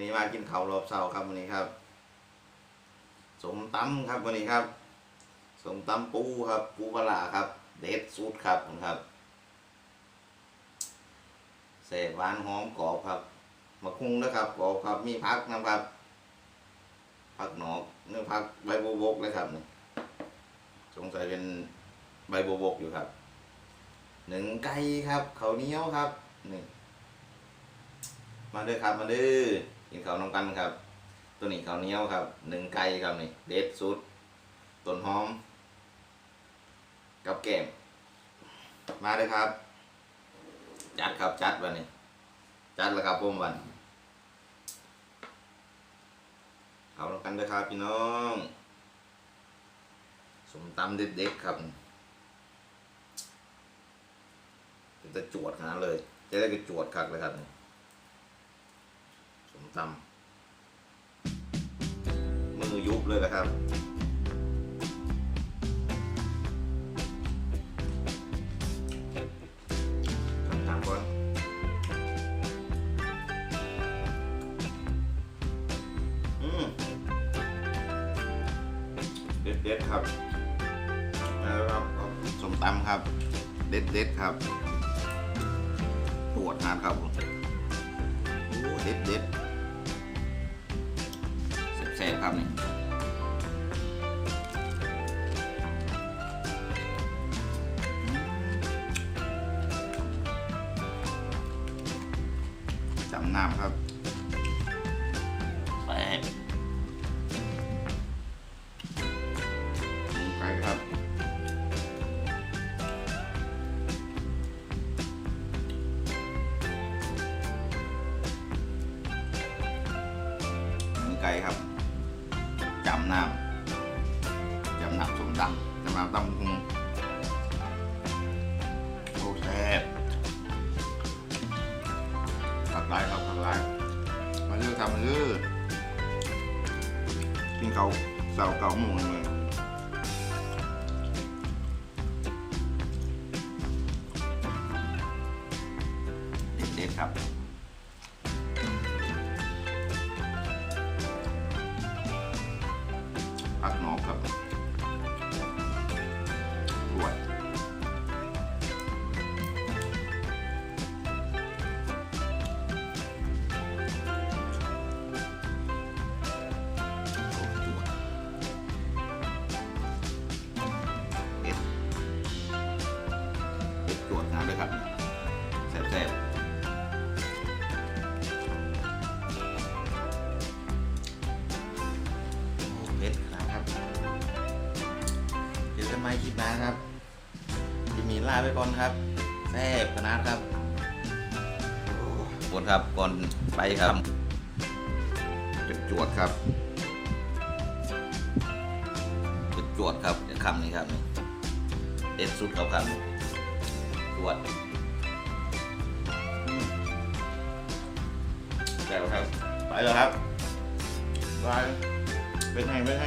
วันนี้มากินข้าวรอบเช้าครับวันนี้ครับ สมตำครับวันนี้ครับ สมตำปูครับ ปูปลาครับ เด็ดสุดครับผมครับเศษหวานหอมกรอบครับมะคุงนะครับกรอบครับ มีพักนะครับพักหนอกเนื้อพักใบโบบกเลยครับนี่สงสัยเป็นใบโบบกอยู่ครับหนึ่งไก่ครับเขาเหนียวครับนี่มาเด้อครับมาเด้อ กินข้าวน้ำกันครับ ตัวนี้ข้าวเหนียวครับหนึ่งไก่ครับนี่เด็ดสุดต้นหอม กับแกมมาเลยครับ จัดครับจัดวันนี้ จัดแล้วครับผมวันเอาน้ำกันเด้อครับพี่น้องสมตำเด็ดๆครับจะจวดขนาดเลย จะได้กระจวดคักเลยครับนี่ ตำมือยุบเลยนะครับทำตามก่อนเด็ดเด็ดๆครับแล้วครับสมตำครับ เด็ดเด็ดๆครับตรวจงานครับผมโอ้เด็ดเด็ดแซ่บๆครับนี่จำน้ำครับแซ่บลงไปครับหนังไก่ครับ จำน้ำจำน้ำสมตำจำน้ำตำคุงโอ้แซ่บขับไล่ครับขับไล่มาเลือกทำมาเลือกกินเขาเสาเก่าหมูเลยเด็ดๆครับ นเลยครับแซ่บๆโอ้เผ็ดขนาดครับเจอกันใหม่คลิปหน้าครับที่มีลาไปก่อนครับแซ่บขนาดครับบนครับก่อนไปครับเป็นจวดครับเป็นจวดครับจะคำนี้ครับเด็ดสุดครับค รับจวดอืมแล้วครับ ไปแล้วครับไปเป็นไงเป็นไง